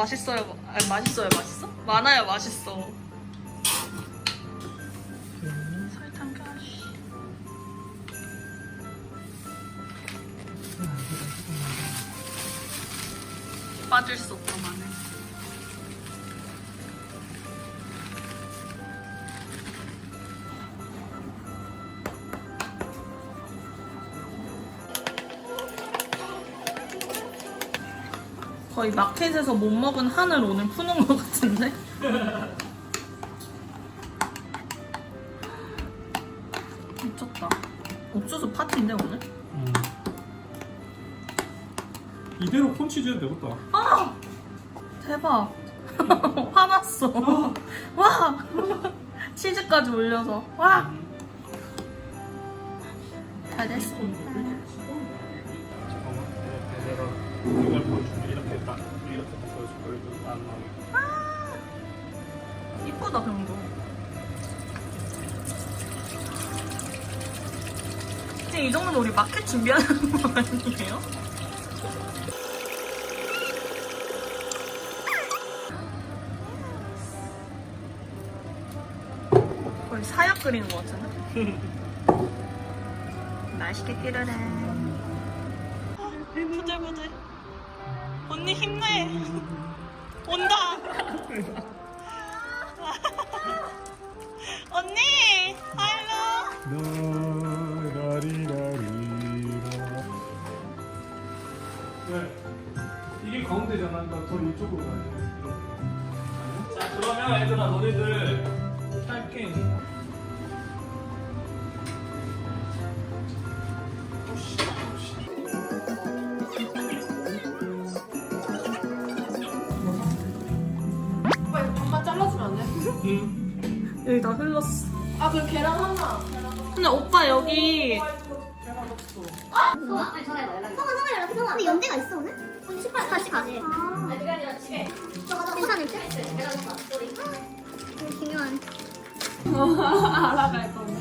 맛있어요. 아, 맛있어요. 맛있어? 많아요. 맛있어. 빠질 수마 거의 마켓에서 못 먹은 한을 오늘 푸는 것 같은데? 미쳤다. 옥수수 파티인데 오늘? 음. 이대로 콘치즈 해도 되겠다. 아! 대박. 화났어. 와! 치즈까지 올려서. 와! 잘 됐습니다. 이렇게 안 나오게. 이쁘다, 병도. 지금 이 정도면 우리 마켓 준비하는 거 아니에요? 거의 사약 끓이는 것 같은데? 맛있게 끓여라. 부들부들. 언니 힘내. 온다. 언니, 할로. 라리라리라. 네. 이게 가운데잖아. 그러니까 더 이쪽으로 가야 돼. 자, 그러면 얘들아, 너네들 응. 여기 다 흘렀어. 아 그럼 계란 하나. 근데 오빠 여기 성아 성아 성아 연락 성아 근데 연대가 있어 오늘? 오늘 18 다시 가지 아 괜찮을 듯? 음, 중요한 알아갈 거네.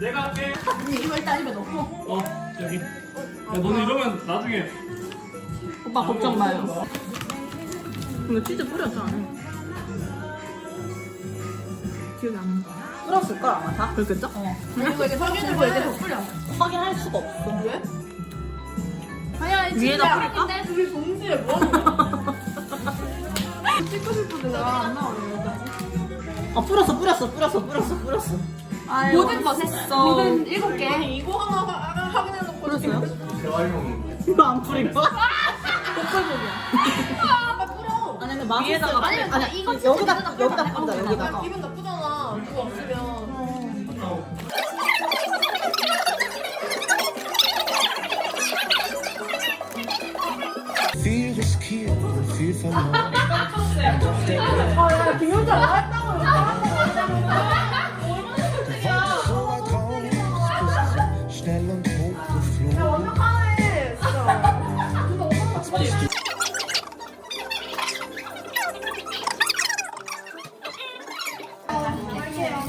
내가 할게. 이거 일단 입에 넣고. 어, 여기. 야, 너는 이러면 나중에 오빠 걱정 마요. 이거 치즈 안에? 기억이 안 나. 뿌렸을 걸 아마 다? 그렇겠죠? 어. 이렇게 확인해봐 이렇게 더 뿌려. 확인할 수가 없어. 왜? 아니 아니 위에다 진짜 뿌릴까? 둘이 동시에 뭐 하는 거야? 찍고 싶은데 내가 안 나오네. 아 뿌렸어 뿌렸어 뿌렸어 뿌렸어 뿌렸어. 아유, 모든 것 했어. 모든 일곱 개. 이거 하나 하- 확인해놓고. 뿌렸어요? 대화용. 이거 안 뿌린 거야? 아, 뿌려. 아니 근데. 위에다가 아니. 아니 이거 이거 진짜 여기다 여기다. 뿌린다 여기다가. 기분 나쁘잖아. 그거 없으면. Feel this kill, feel for more.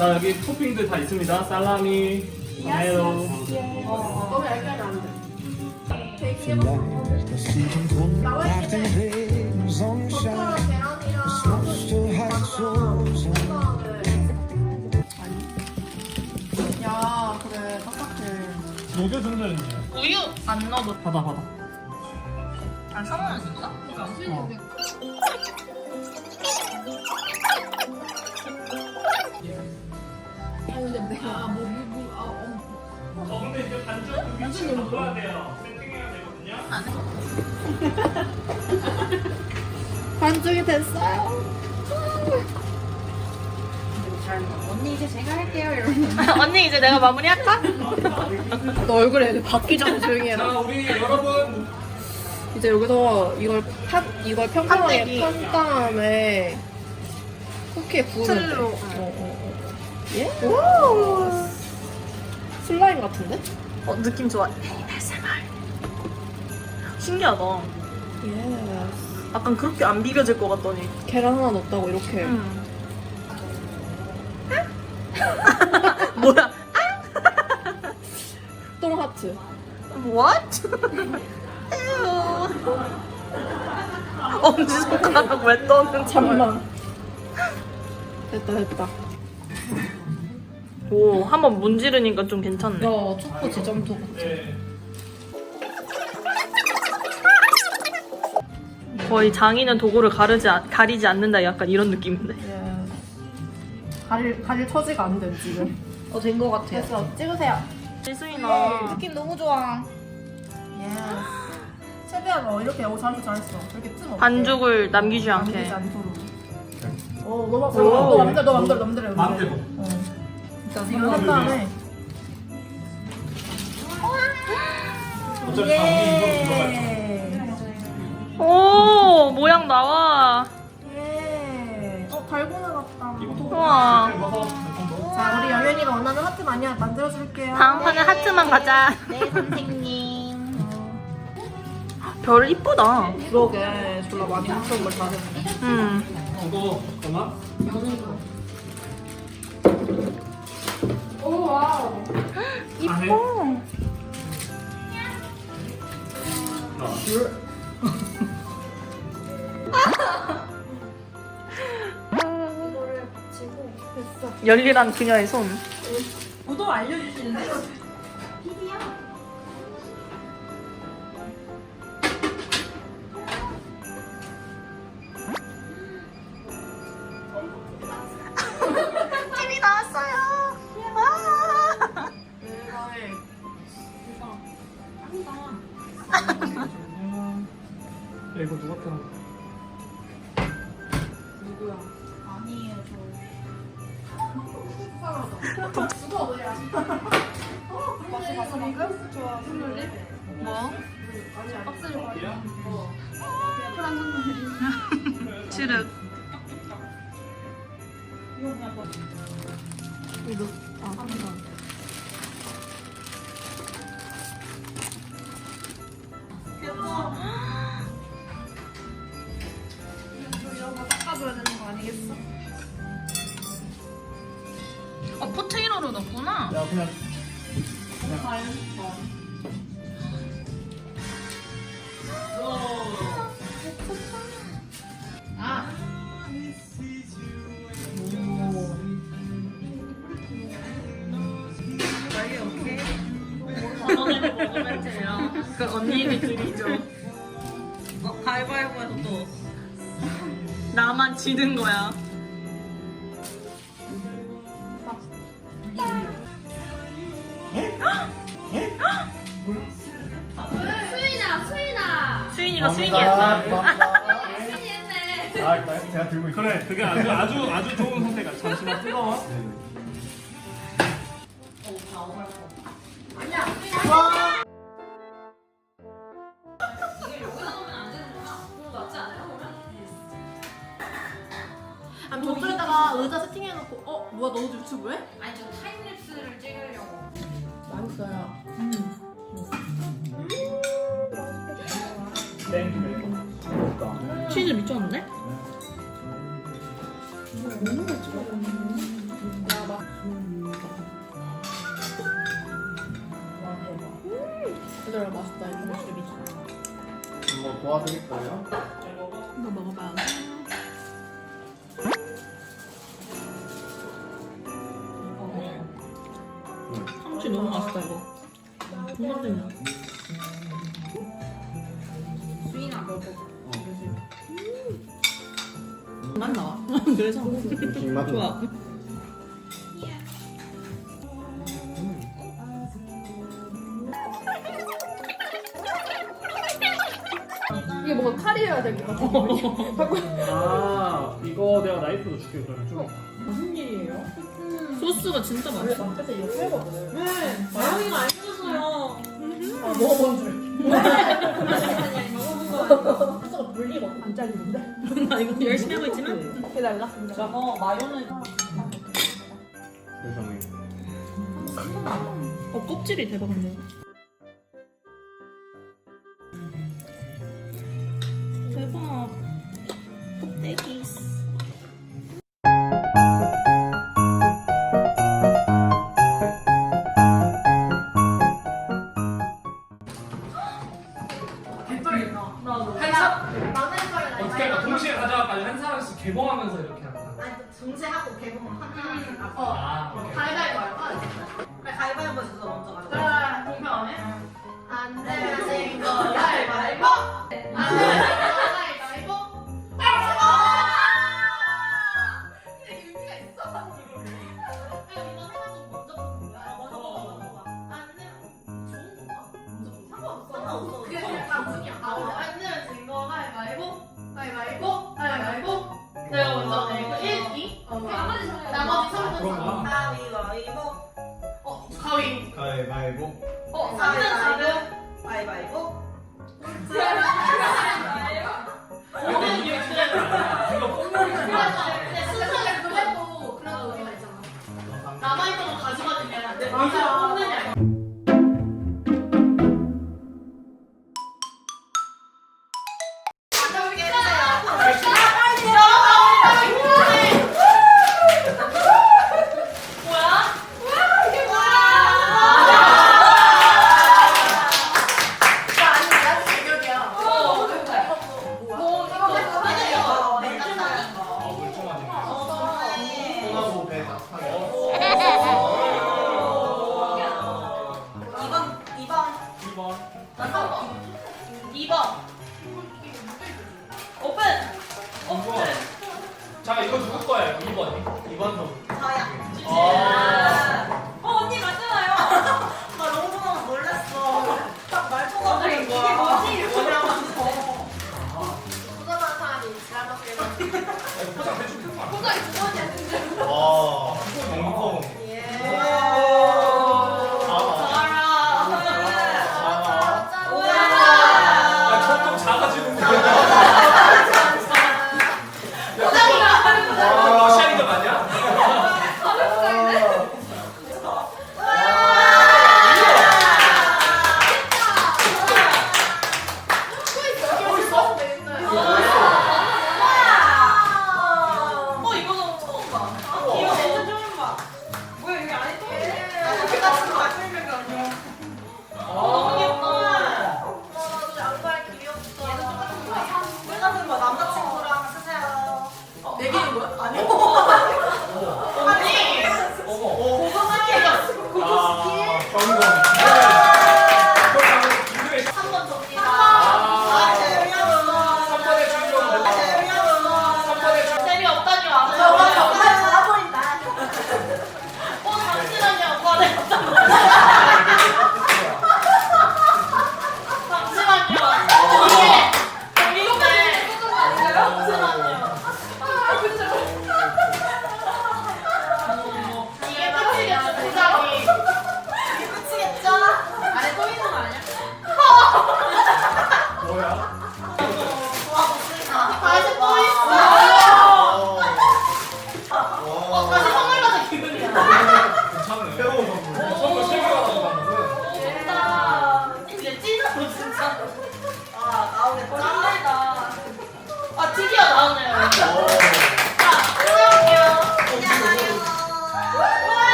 자, 여기 토핑들 다 있습니다. 살라미, 토마토. 너무 얇게 하면 안 돼. 야 그래 딱딱해. 녹여준다, 이제. 우유 안 넣어도 받아, 받아. 안 상관은 진짜? 어. 아니 근데 내가 뭐뭐 아 어. 어, 근데 이제 반죽 그 위치를 넣어야 돼요. 세팅해야 되거든요. 반죽이 됐어요. 언니 이제 내가 마무리할까? 너 얼굴에 바뀌 전에 조용히 해라. 자, 우리 여러분. 이제 여기서 이걸 팥 이걸 평평하게. 판 다음에 쿠키에 구우면 돼. 틀로. 어, 어, 어. 예? 와. 슬라임 같은데? 어 느낌 좋아. ASMR. 신기하다. 예. 약간 그렇게 안 비벼질 것 같더니. 계란 하나 넣었다고 이렇게. 음. 뭐야? 똥 하트. What? 엄지손가락 왜 떠는 잠만. 됐다 됐다. 오, 한번 문지르니까 좀 괜찮네. 야 초코 지점토. 네. 거의 장인은 도구를 가르지, 아- 가리지 않는다 약간 이런 느낌인데. 예. 가릴 가릴 처지가 안 돼 지금. 어 된 거 같아. 됐어 찍으세요. 지수이나. 느낌 너무 좋아. 예. 최대한 어 이렇게 어 잘했어 잘했어. 이렇게 뜸 없게. 반죽을 남기지 남기지 않게. 않도록. 어 너무 어, 너 맘대로 너 맘대로 맘대로. 어. 일단 이거 한 다음에. 어차피 장비 이거 들어갈 예. 오, 모양 나와. 예. 어 달고나 같다. 우와. 자 우리 영현이가 원하는 하트 많이 만들어줄게요. 다음 판에 하트만 가자. 네 선생님. 별 이쁘다. 그러게 졸라 많이 걸 잘했네. 음. 이거 잠깐만. 이뻐. 열일한 그녀의 손. 구도 알려주시는데? 야 이거 누가 타는 거야? 뭐? 칠흑. 이거 아 감사. 닦아줘 포테이로로 넣었구나. 야 그냥 너네를 먹으면 돼요. 그 언니를 드리죠. 어, 가위바위보에서 또 나만 지는 거야. 수인이었다. 수인이네 아 제가 들고 있어. 그래 그게 아주 아주 아주 좋은 선택이야. 잠시만 뜨거워. 아니 저쪽에다가 의자 세팅해놓고 어? 뭐야 너도 유튜브 해? 아니 저 타임랩스를 찍으려고 맛있어요 땡. 치즈 미쳤는데? 얘들아 맛있다 이거 뭐 도와드릴까요? 이거 먹어봐. 참치 너무 맛있다 이거. 정말이야. 그래서 좋아. 이게 뭔가 칼이어야 될 것 같아 아 이거 내가 나이프로 줄게 그러면 좀. 무슨 일이에요? 소스가 진짜 맛있어. 앞에서 이거 빼거든 네. 마영이가 알려줬어요. 아 먹어본 줄 소스가 물리거든 안 잘리는데? 나 이거 열심히 하고 있지만 기다려 저거 마요네즈. 세상에. 어 껍질이 대박이네. 대박. 껍데기. 자 이거 누구 거예요? 2번 2번 형 저야. 아. 어 언니 맞잖아요. 나 너무 너무 놀랐어. 딱말 쳐다보고 이게 뭐지? 이러고 나와서. 도전한 사람이 잘못된 거. 포장 해주면 되는 거 아니야? 포장이 두 번이야, 진짜. 와 아, 이거 너무 커. 예.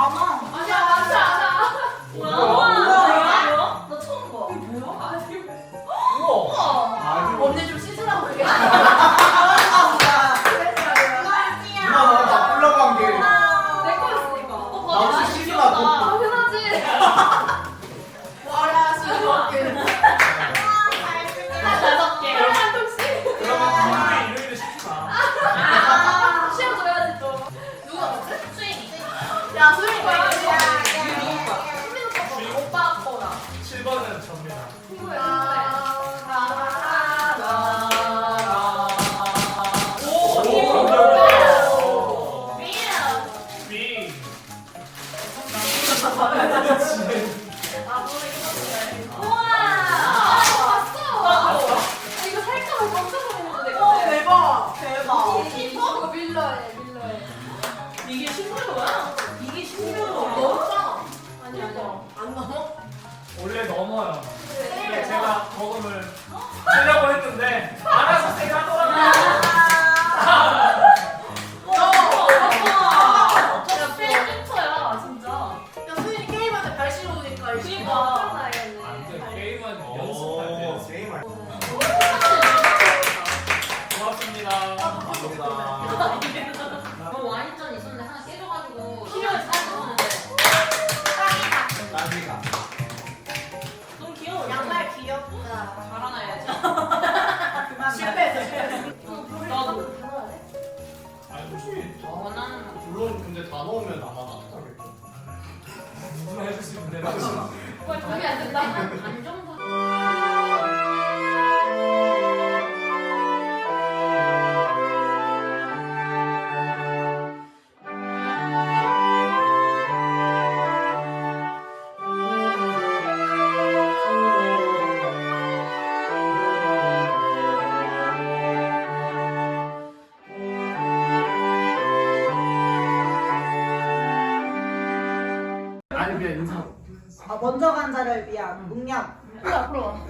ama 幸会幸 맞아. 정이 안 된다. 안 먼저 간 자를 위한 공략. 앞으로 와.